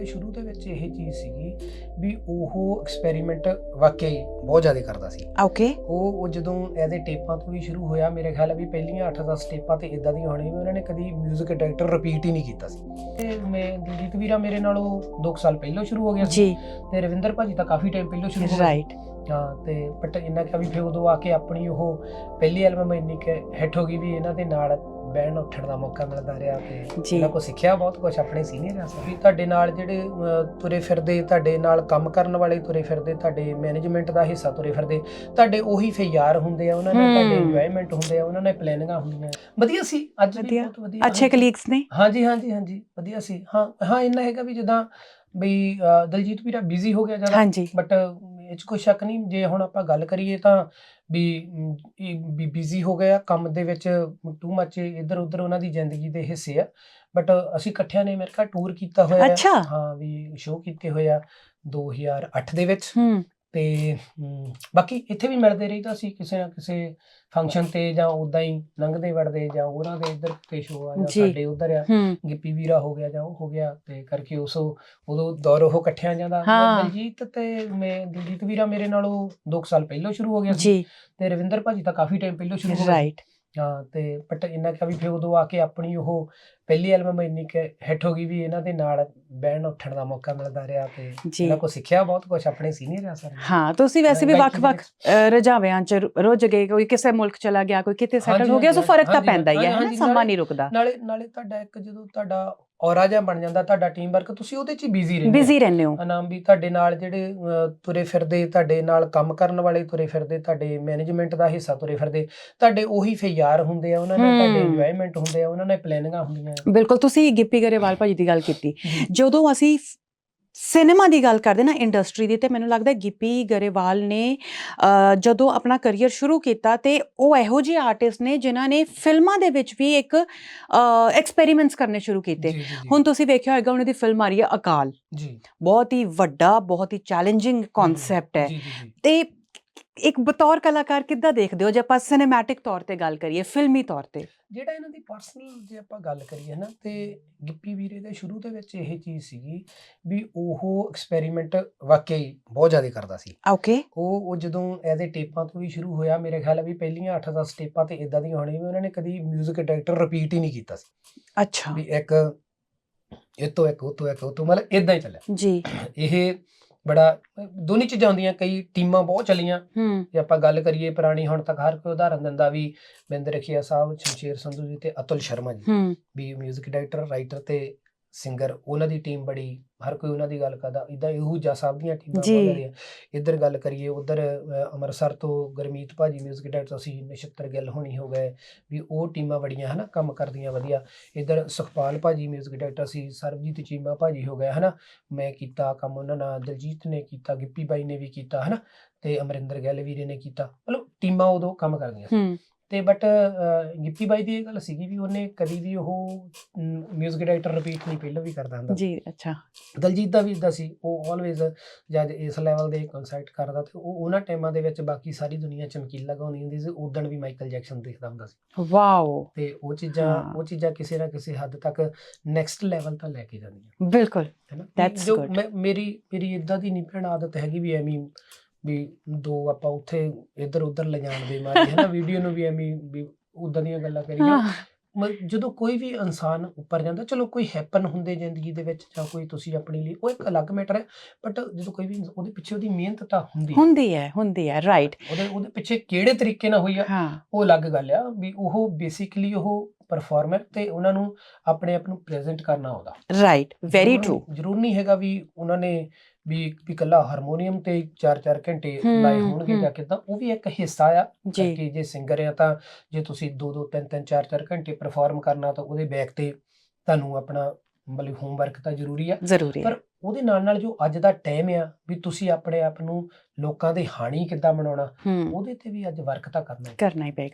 ਦੇ ਸ਼ੁਰੂ ਦੇ ਵਿੱਚ ਇਹ ਚੀਜ਼ ਸੀਗੀ ਵੀ ਉਹ ਐਕਸਪੈਰੀਮੈਂਟ ਵਾਕਈ ਬਹੁਤ ਜ਼ਿਆਦਾ ਕਰਦਾ ਸੀ। ਓਕੇ ਉਹ ਉਹ ਜਦੋਂ ਇਹਦੇ ਟੇਪਾਂ ਤੋਂ ਵੀ ਸ਼ੁਰੂ ਹੋਇਆ ਮੇਰੇ ਖਿਆਲ ਵੀ ਪਹਿਲੀਆਂ 8-10 ਟੇਪਾਂ ਤੇ ਇਦਾਂ ਦੀਆਂ ਹੋਣੀਆਂ ਵੀ ਉਹਨਾਂ ਨੇ ਕਦੀ 뮤직 ਡਾਇਰੈਕਟਰ ਰਿਪੀਟ ਹੀ ਨਹੀਂ ਕੀਤਾ ਸੀ। ਤੇ ਮੈਂ ਦਿਲਜੀਤ ਵੀਰਾ ਮੇਰੇ ਨਾਲੋਂ 2 ਸਾਲ ਪਹਿਲਾਂ ਸ਼ੁਰੂ ਹੋ ਗਿਆ ਸੀ। ਜੀ। ਤੇ ਰਵਿੰਦਰ ਭਾਜੀ ਤਾਂ ਕਾਫੀ ਟਾਈਮ ਪਹਿਲਾਂ ਸ਼ੁਰੂ ਹੋ ਗਿਆ ਰਾਈਟ ਹਾਂ ਤੇ ਬਟ ਇੰਨਾ ਕਿ ਵੀ ਫਿਰ ਉਦੋਂ ਆ ਕੇ ਆਪਣੀ ਉਹ ਪਹਿਲੀ ਐਲਬਮ ਇੰਨੀ ਕਿ ਹਿੱਟ ਹੋ ਗਈ ਵੀ ਇਹਨਾਂ ਦੇ ਨਾਲ ਬੈਂਡ ਉੱਠਣ ਦਾ ਮੌਕਾ ਮਿਲਦਾ ਰਿਹਾ ਤੇ ਜੀ। ਇਹਨਾਂ ਕੋ ਸਿੱਖਿਆ ਬਹੁਤ ਕੁਝ ਆਪਣੇ ਸੀਨੀਅਰ ਆ ਵੀ ਤੁਹਾਡੇ ਨਾਲ ਜਿਹੜੇ ਤੁਰੇ ਫਿਰਦੇ ਤੁਹਾਡੇ ਨਾਲ ਕੰਮ ਕਰਨ ਵਾਲੇ ਤੁਰੇ ਫਿਰਦੇ ਤੁਹਾਡੇ ਮੈਨੇਜਮੈਂਟ ਦਾ ਹਿੱਸਾ ਤੁਰੇ ਫਿਰਦੇ ਤੁਹਾਡੇ ਉਹੀ ਫਿਰ ਯਾਰ ਹੁੰਦੇ ਆ ਉਹਨਾਂ ਨਾਲ ਤੁਹਾਡੇ। ਇੰਜੋਇਮੈਂਟ ਹੁੰਦੇ ਆ ਉਹਨਾਂ ਨਾਲ ਪਲੈਨਿੰਗਾਂ ਹੁੰਦੀਆਂ ਵਧੀਆ ਸੀ ਅੱਜ ਵੀ। ਬਹੁਤ ਵਧੀਆ। ਅੱਛੇ ਕਲੀਗਸ ਨੇ। ਹਾਂਜੀ ਹਾਂਜੀ ਹਾਂਜੀ ਵਧੀਆ ਸੀ। ਹਾਂ ਹਾਂ ਇੰਨਾ ਹੈਗਾ ਵੀ ਜਿੱਦਾਂ ਬਈ ਦਲਜੀਤ ਵੀਰਾ ਬਿਜ਼ੀ ਹੋ ਗਿਆ ਜ਼ਿਆਦਾ ਬਟ ਇਹ 'ਚ ਕੋਈ ਸ਼ੱਕ ਨਹੀਂ ਜੇ ਹੁਣ ਆਪਾਂ ਗੱਲ ਕਰੀਏ ਤਾਂ ਵੀ ਬਿਜ਼ੀ ਹੋ ਗਿਆ ਕੰਮ ਦੇ ਵਿੱਚ ਟੂ ਮੱਚ ਇੱਧਰ ਉੱਧਰ ਉਹਨਾਂ ਦੀ ਜ਼ਿੰਦਗੀ ਦੇ ਹਿੱਸੇ ਆ ਬਟ ਅਸੀਂ ਇਕੱਠਿਆਂ ਨੇ ਅਮਰੀਕਾ ਟੂਰ ਕੀਤਾ ਹੋਇਆ ਹੈ। ਵੀ ਸ਼ੋਅ ਕੀਤੇ ਹੋਏ ਆ 2008 ਦੇ ਵਿੱਚ। ਤੇ ਬਾਕੀ ਇੱਥੇ ਵੀ ਮਿਲਦੇ ਰਹੀਦਾ ਸੀ ਕਿਸੇ ਨਾ ਕਿਸੇ ਫੰਕਸ਼ਨ ਤੇ ਜਾਂ ਉਦਾਂ ਹੀ ਲੰਘਦੇ ਵੜਦੇ ਜਾਂ ਉਹਨਾਂ ਦੇ ਇੱਧਰ ਤੇ ਸ਼ੋਅ ਆ ਜਾਂ। ਸਾਡੇ ਉਧਰ ਆ ਗਿੱਪੀ ਵੀਰਾ ਹੋ ਗਿਆ ਜਾਂ ਉਹ ਹੋ ਗਿਆ ਤੇ ਕਰਕੇ ਉਸ ਉਦੋਂ ਦੌਰ ਉਹ ਇਕੱਠਿਆਂ ਜਾਂਦਾ। ਦਲਜੀਤ ਤੇ ਮੈਂ ਦਲਜੀਤ ਵੀਰਾ ਮੇਰੇ ਨਾਲੋਂ 2 ਸਾਲ ਪਹਿਲਾਂ ਸ਼ੁਰੂ ਹੋ ਗਿਆ ਸੀ ਤੇ ਰਵਿੰਦਰ ਭਾਜੀ ਤਾਂ ਕਾਫੀ ਟਾਈਮ ਪਹਿਲਾਂ ਸ਼ੁਰੂ ਹੋ ਗਿਆ ਸੀ। ਰਾਈਟ ਤੇ ਬਟ ਇੰਨਾ ਕਿ ਵੀ ਫਿਰ ਉਦੋਂ ਆ ਕੇ ਆਪਣੀ ਉਹ ਪਹਿਲੀ ਐਲਬਮ ਇੰਨੀ ਕਿ ਹਿੱਟ ਹੋ ਗਈ ਵੀ ਇਹਨਾਂ ਦੇ ਨਾਲ ਬੈਂਡ ਉੱਠਣ ਦਾ ਮੌਕਾ ਮਿਲਦਾ ਰਿਹਾ ਤੇ ਇਹਨਾਂ ਕੋ ਸਿੱਖਿਆ ਬਹੁਤ ਕੁਝ ਆਪਣੇ ਸੀਨੀਅਰ ਆ ਸਰ। ਹਾਂ ਤੁਸੀਂ ਵੈਸੇ ਵੀ ਵੱਖ-ਵੱਖ ਰੁਝਾਵਾਂ ਚ ਰੁੱਝ ਗਏ ਕੋਈ ਕਿਸੇ ਮੁਲਕ ਚਲਾ ਗਿਆ ਕੋਈ ਕਿਤੇ ਸੈਟਲ ਹੋ ਗਿਆ ਸੋ ਫ਼ਰਕ ਤਾਂ ਪੈਂਦਾ ਹੀ ਹੈ ਨਾ ਸਮਾਂ ਨਹੀਂ ਰੁਕਦਾ। ਨਾਲੇ ਨਾਲੇ ਤੁਹਾਡਾ ਇੱਕ ਜਦੋਂ ਤੁਹਾਡਾ ਔਰਾ ਜਿਹਾ ਬਣ ਜਾਂਦਾ ਤੁਹਾਡਾ ਟੀਮ ਵਰਕ ਤੁਸੀਂ ਉਹਦੇ 'ਚ ਹੀ ਬਿਜ਼ੀ ਰਹਿੰਦੇ ਬਿਜ਼ੀ ਰਹਿੰਦੇ ਹੋ ਨਾਮ ਵੀ ਤੁਹਾਡੇ ਨਾਲ ਜਿਹੜੇ ਅਹ, ਤੁਰੇ ਫਿਰਦੇ ਤੁਹਾਡੇ ਨਾਲ ਕੰਮ ਕਰਨ ਵਾਲੇ ਤੁਰੇ ਫਿਰਦੇ ਤੁਹਾਡੇ ਮੈਨੇਜਮੈਂਟ ਦਾ ਹਿੱਸਾ ਤੁਰੇ ਫਿਰਦੇ ਤੁਹਾਡੇ ਉਹੀ ਫਿਰ ਯਾਰ ਹੁੰਦੇ ਆ ਉਹਨਾਂ ਨਾਲ ਤੁਹਾਡੇ। ਇੰਜੋਇਮੈਂਟ ਹੁੰਦੇ ਆ ਉਹਨਾਂ ਨਾਲ ਪਲੈਨਿੰਗਾਂ ਹੁੰਦੀਆਂ ਆ। ਬਿਲਕੁਲ ਤੁਸੀਂ ਗਿੱਪੀ ਗਰੇਵਾਲ ਭਾਜੀ ਦੀ ਗੱਲ ਕੀਤੀ ਜੀ। ਜਦੋਂ ਅਸੀਂ ਸਿਨੇਮਾ ਦੀ ਗੱਲ ਕਰਦੇ ਨਾ ਇੰਡਸਟਰੀ ਦੀ ਤੇ ਮੈਨੂੰ ਲੱਗਦਾ ਗਿੱਪੀ ਗਰੇਵਾਲ ਨੇ ਜਦੋਂ ਆਪਣਾ ਕੈਰੀਅਰ ਸ਼ੁਰੂ ਕੀਤਾ ਤੇ ਉਹ ਇਹੋ ਜਿਹੇ ਆਰਟਿਸਟ ਨੇ ਜਿਨ੍ਹਾਂ ਨੇ ਫਿਲਮਾਂ ਦੇ ਵਿੱਚ ਵੀ ਇੱਕ ਐਕਸਪੈਰੀਮੈਂਟਸ ਕਰਨੇ ਸ਼ੁਰੂ ਕੀਤੇ। ਹੁਣ ਤੁਸੀਂ ਵੇਖਿਆ ਹੋਵੇਗਾ ਉਹਨਾਂ ਦੀ ਫਿਲਮ ਆ ਰਹੀ ਹੈ ਅਕਾਲ। ਜੀ। ਬਹੁਤ ਹੀ ਵੱਡਾ ਬਹੁਤ ਹੀ ਚੈਲੰਜਿੰਗ ਕਨਸੈਪਟ ਹੈ ਤੇ ਇੱਕ ਬਤੌਰ ਕਲਾਕਾਰ ਕਿੱਦਾਂ ਦੇਖਦੇ ਹੋ? ਜੇ ਆਪਾਂ ਸਿਨੇਮੈਟਿਕ ਤੌਰ ਤੇ ਗੱਲ ਕਰੀਏ ਫਿਲਮੀ ਤੌਰ ਤੇ। ਜਿਹੜਾ ਇਹਨਾਂ ਦੀ ਪਰਸਨਲ ਜੇ ਆਪਾਂ ਗੱਲ ਕਰੀਏ ਨਾ ਤੇ ਗਿੱਪੀ ਵੀਰੇ ਦੇ ਸ਼ੁਰੂ ਦੇ ਵਿੱਚ ਇਹ ਚੀਜ਼ ਸੀਗੀ ਵੀ ਉਹ ਐਕਸਪੈਰੀਮੈਂਟ ਵਾਕਈ ਬਹੁਤ ਜ਼ਿਆਦਾ ਕਰਦਾ ਸੀ। ਓਕੇ ਉਹ ਉਹ ਜਦੋਂ ਇਹਦੇ ਟੇਪਾਂ ਤੋਂ ਵੀ ਸ਼ੁਰੂ ਹੋਇਆ ਮੇਰੇ ਖਿਆਲ ਆ ਵੀ ਪਹਿਲੀਆਂ 8-10 ਟੇਪਾਂ ਤੇ ਇਦਾਂ ਦੀਆਂ ਹੋਣੀਆਂ ਵੀ ਉਹਨਾਂ ਨੇ ਕਦੀ 뮤직 ਡਾਇਰੈਕਟਰ ਰਿਪੀਟ ਹੀ ਨਹੀਂ ਕੀਤਾ ਸੀ। ਅੱਛਾ। ਵੀ ਇੱਕ ਇਹ ਤੋਂ ਇੱਕ ਉਹ ਤੋਂ ਇੱਕ ਉਹ ਤੋਂ ਮਤਲਬ ਇਦਾਂ ਹੀ ਚੱਲਿਆ। ਜੀ। ਇਹ ਬੜਾ ਦੋਨੀ ਚੀਜ਼ਾਂ ਹੁੰਦੀਆਂ ਕਈ ਟੀਮਾਂ ਬਹੁਤ ਚੱਲੀਆਂ। ਹੂੰ। ਜੇ ਆਪਾਂ ਗੱਲ ਕਰੀਏ ਪੁਰਾਣੀ ਹੁਣ ਤੱਕ ਹਰ ਕੋਈ ਉਦਾਹਰਨ ਦਿੰਦਾ ਵੀ ਰਖੀਆ ਸਾਹਿਬ ਸ਼ਮਸ਼ੇਰ ਸੰਧੂ ਜੀ ਤੇ ਅਤੁਲ ਸ਼ਰਮਾ ਜੀ। ਹੂੰ। ਵੀ 뮤직 ਡਾਇਰੈਕਟਰ ਰਾਈਟਰ ਤੇ ਸਿੰਗਰ ਉਹਨਾਂ ਦੀ ਟੀਮ ਬੜੀ ਹਰ ਕੋਈ ਉਹਨਾਂ ਦੀ ਗੱਲ ਕਰਦਾ ਇਦਾਂ ਇਹੂਜਾ ਸਾਹਿਬ ਦੀਆਂ ਟੀਮਾਂ ਜੀ। ਬਹੁਤ ਜ਼ਿਆਦੀਆਂ ਇੱਧਰ ਗੱਲ ਕਰੀਏ ਉਧਰ ਅੰਮ੍ਰਿਤਸਰ ਤੋਂ ਗਰਮੀਤ ਭਾਜੀ 뮤직 ਡਾਇਰੈਕਟਰ ਸੀ ਨਛੱਤਰ ਗਿੱਲ ਹੋਣੀ ਹੋ ਗਏ ਵੀ ਉਹ ਟੀਮਾਂ ਬੜੀਆਂ ਹਨਾ ਕੰਮ ਕਰਦੀਆਂ ਵਧੀਆ ਇੱਧਰ ਸੁਖਪਾਲ ਭਾਜੀ 뮤직 ਡਾਇਰੈਕਟਰ ਸੀ ਸਰਬਜੀਤ ਚੀਮਾ ਭਾਜੀ ਹੋ ਗਏ ਹਨਾ ਮੈਂ ਕੀਤਾ ਕੰਮ ਉਹਨਾਂ ਨਾਲ ਦਲਜੀਤ ਨੇ ਕੀਤਾ ਗਿੱਪੀ ਬਾਈ ਨੇ ਵੀ ਕੀਤਾ ਹਨਾ ਤੇ ਅਮਰਿੰਦਰ ਗਿੱਲ ਵੀਰੇ ਨੇ ਕੀਤਾ ਮਤਲਬ ਟੀਮਾਂ ਉਦੋਂ ਕੰਮ ਕਰਦੀਆਂ ਸੀ ਹੂੰ ਤੇ ਬਟ ਗਿੱਪੀ ਬਾਈ ਦੀ ਇਹ ਗੱਲ ਸੀਗੀ ਵੀ ਉਹਨੇ ਕਦੀ ਵੀ ਉਹ 뮤직 ਡਾਇਰੈਕਟਰ ਰਿਪੀਟ ਨਹੀਂ ਪਹਿਲਾਂ ਵੀ ਕਰਦਾ ਹੁੰਦਾ। ਜੀ ਅੱਛਾ। ਦਲਜੀਤ ਦਾ ਵੀ ਇਦਾਂ ਸੀ ਉਹ ਆਲਵੇਜ਼ ਜਦ ਇਸ ਲੈਵਲ ਦੇ ਕਨਸਰਟ ਕਰਦਾ ਤੇ ਉਹ ਉਹਨਾਂ ਟਾਈਮਾਂ ਦੇ ਵਿੱਚ ਬਾਕੀ ਸਾਰੀ ਦੁਨੀਆ ਚਮਕੀਲਾ ਗਾਉਂਦੀ ਹੁੰਦੀ ਸੀ ਉਦਣ ਵੀ ਮਾਈਕਲ ਜੈਕਸਨ ਦੇਖਦਾ ਹੁੰਦਾ ਸੀ। ਵਾਓ। ਤੇ ਉਹ ਚੀਜ਼ਾਂ। ਉਹ ਚੀਜ਼ਾਂ ਕਿਸੇ ਨਾ ਕਿਸੇ ਹੱਦ ਤੱਕ ਨੈਕਸਟ ਲੈਵਲ ਤਾਂ ਲੈ ਕੇ ਜਾਂਦੀਆਂ। ਬਿਲਕੁਲ। good. ਮੈਂ- ਮੇਰੀ ਮੇਰੀ ਇਦਾਂ ਦੀ ਨਹੀਂ ਭੈਣ ਆਦਤ ਹੈਗੀ ਵੀ ਐਵੇਂ ਵੀ ਦੋ ਆਪਾਂ ਉੱਥੇ ਇੱਧਰ ਉੱਧਰ ਲਿਜਾਣ ਦੇ ਮਾਰੇ ਹੈ ਨਾ ਵੀਡੀਓ ਨੂੰ ਵੀ ਐਵੇਂ ਵੀ ਉਦਾਂ ਦੀਆਂ ਗੱਲਾਂ ਕਰੀਏ ਹਾਂ। ਮ- ਜਦੋਂ ਕੋਈ ਵੀ ਇਨਸਾਨ ਉੱਪਰ ਜਾਂਦਾ ਚਲੋ ਕੋਈ ਹੈਪਨ ਹੁੰਦੇ ਜ਼ਿੰਦਗੀ ਦੇ ਵਿੱਚ ਜਾਂ ਕੋਈ ਤੁਸੀਂ ਆਪਣੀ ਲਈ ਉਹ ਇੱਕ ਅਲੱਗ ਮੈਟਰ ਹੈ ਬਟ ਜਦੋਂ ਕੋਈ ਵੀ ਉਹਦੇ ਪਿੱਛੇ ਉਹਦੀ ਮਿਹਨਤ ਤਾਂ ਹੁੰਦੀ ਹੈ। ਹੁੰਦੀ ਹੈ ਹੁੰਦੀ ਹੈ ਰਾਈਟ ਉਹਦੇ ਉਹਦੇ ਪਿੱਛੇ ਕਿਹੜੇ ਤਰੀਕੇ ਨਾਲ ਹੋਈ ਆ? ਉਹ ਅਲੱਗ ਗੱਲ ਆ ਵੀ ਉਹ ਬੇਸਿਕਲੀ ਉਹ ਪਰਫਾਰਮਰ ਤੇ ਉਹਨਾਂ ਨੂੰ ਆਪਣੇ ਆਪ ਨੂੰ ਪ੍ਰੈਜ਼ੈਂਟ ਕਰਨਾ ਆਉਂਦਾ। ਰਾਈਟ ਵੈਰੀ ਟਰੂ ਜ਼ਰੂਰ ਨਹੀਂ ਹੈਗਾ ਵੀ ਉਹਨਾਂ ਨੇ ਵੀ ਵੀ ਇਕੱਲਾ ਹਾਰਮੋਨੀਅਮ ਤੇ 4-4 ਘੰਟੇ ਲਾਏ ਹੋਣਗੇ। ਜਾਂ ਕਿਦਾਂ ਉਹ ਵੀ ਇੱਕ ਹਿੱਸਾ ਆ। ਕਿ ਜੇ ਸਿੰਗਰ ਆ ਤਾਂ ਜੇ ਤੁਸੀਂ 2-2 3-3 4-4 ਘੰਟੇ ਪਰਫਾਰਮ ਕਰਨਾ ਤਾਂ ਉਹਦੇ ਬੈਕ ਤੇ ਤੁਹਾਨੂੰ ਆਪਣਾ ਮਤਲਬ ਹੋਮਵਰਕ ਤਾਂ ਜ਼ਰੂਰੀ ਆ। ਪਰ ਉਹਦੇ ਨਾਲ ਨਾਲ ਜੋ ਅੱਜ ਦਾ ਟਾਈਮ ਆ ਵੀ ਤੁਸੀਂ ਆਪਣੇ ਆਪ ਨੂੰ ਲੋਕਾਂ ਦੇ ਹਾਣੀ ਕਿੱਦਾਂ ਬਣਾਉਣਾ ਉਹਦੇ ਤੇ ਵੀ ਅੱਜ ਵਰਕ ਤਾਂ ਕਰਨਾ ਹੀ। ਕਰਨਾ ਹੀ ਪਏਗਾ।